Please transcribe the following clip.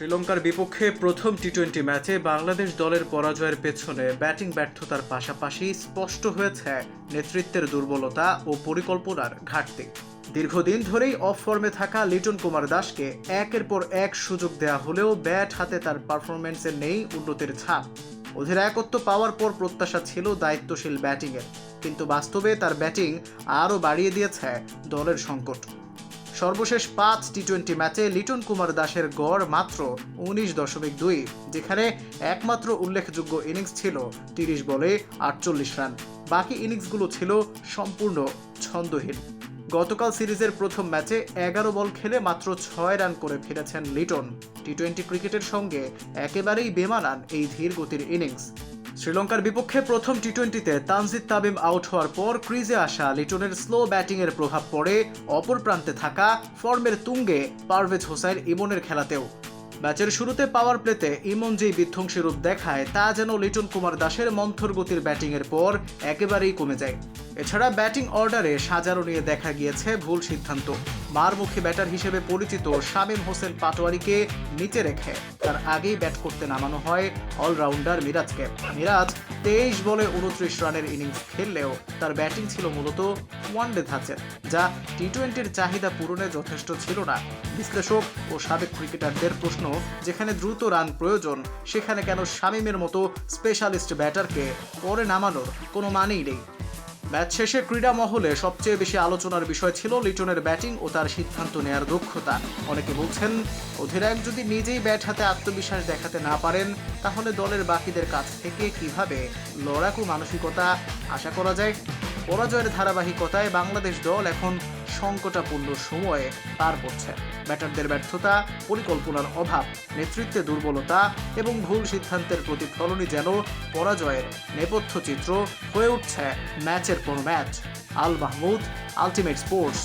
শ্রীলঙ্কার বিপক্ষে প্রথম টি টোয়েন্টি ম্যাচে বাংলাদেশ দলের পরাজয়ের পেছনে ব্যাটিং ব্যর্থতার পাশাপাশি স্পষ্ট হয়েছে নেতৃত্বের দুর্বলতা ও পরিকল্পনার ঘাটতি। দীর্ঘদিন ধরেই অফ ফর্মে থাকা লিটন কুমার দাসকে একের পর এক সুযোগ দেওয়া হলেও ব্যাট হাতে তার পারফরমেন্সে নেই উন্নতির ছাপ। অধিনায়কত্ব পাওয়ার পর প্রত্যাশা ছিল দায়িত্বশীল ব্যাটিংয়ের, কিন্তু বাস্তবে তার ব্যাটিং আরও বাড়িয়ে দিয়েছে দলের সংকট। সর্বশেষ পাঁচ টি টোয়েন্টি ম্যাচে লিটন কুমার দাসের গড় মাত্র উনিশ দশমিক দুই, যেখানে একমাত্র উল্লেখযোগ্য ইনিংস ছিল তিরিশ বলে আটচল্লিশ রান। বাকি ইনিংসগুলো ছিল সম্পূর্ণ ছন্দহীন। গতকাল সিরিজের প্রথম ম্যাচে এগারো বল খেলে মাত্র ছয় রান করে ফিরেছেন লিটন। টি টোয়েন্টি ক্রিকেটের সঙ্গে একেবারেই বেমানান এই ধীর গতির ইনিংস। শ্রীলঙ্কার বিপক্ষে প্রথম টি টোয়েন্টিতে তানজিদ তাবিম আউট হওয়ার পর ক্রিজে আসা লিটনের স্লো ব্যাটিংয়ের প্রভাব পড়ে অপর প্রান্তে থাকা ফর্মের তুঙ্গে পারভেজ হোসাইন ইমনের খেলাতেও। ম্যাচের শুরুতে পাওয়ার প্লেতে ইমন যেই বিধ্বংসী রূপ দেখায়, তা যেন লিটন কুমার দাসের মন্থর গতির ব্যাটিংয়ের পর একেবারেই কমে যায়। এছাড়া ব্যাটিং অর্ডারে সাজারো নিয়ে দেখা গিয়েছে ভুল সিদ্ধান্ত। মারমুখী ব্যাটার হিসেবে পরিচিত শামীম হোসেন পাটোয়ারিকে নিচে রেখে তার আগেই ব্যাট করতে নামানো হয় অলরাউন্ডার মিরাজকে। মিরাজ তেইশ বলে উনত্রিশ রানের ইনিংস খেললেও তার ব্যাটিং ছিল মূলত ওয়ানডে ধাঁচের, যা টি টোয়েন্টির চাহিদা পূরণে যথেষ্ট ছিল না। বিশ্লেষক ও সাবেক ক্রিকেটারদের প্রশ্ন, যেখানে দ্রুত রান প্রয়োজন, সেখানে কেন শামীমের মতো স্পেশালিস্ট ব্যাটারকে পরে নামানোর কোনো মানেই নেই। ম্যাচ শেষে ক্রীড়া মহলে সবচেয়ে বেশি আলোচনার বিষয় ছিল লিটনের ব্যাটিং ও তার সিদ্ধান্ত নেয়ার দক্ষতা। অনেকে বলছেন, অধিনায়ক যদি নিজেই ব্যাট হাতে আত্মবিশ্বাস দেখাতে না পারেন, তাহলে দলের বাকিদের কাছ থেকে কীভাবে লড়াকু মানসিকতা আশা করা যায়? পরাজয়ের ধারাবাহিকতায় বাংলাদেশ দল এখন সংকটাপূর্ণ সময়ে পার করছে ব্যাটারদের ব্যর্থতা, পরিকল্পনার অভাব, নেতৃত্বে দুর্বলতা এবং ভুল সিদ্ধান্তের প্রতিফলনই যেন পরাজয়ের নেপথ্য চিত্র হয়ে উঠছে ম্যাচের পর match. Al Mahmud, ultimate sports.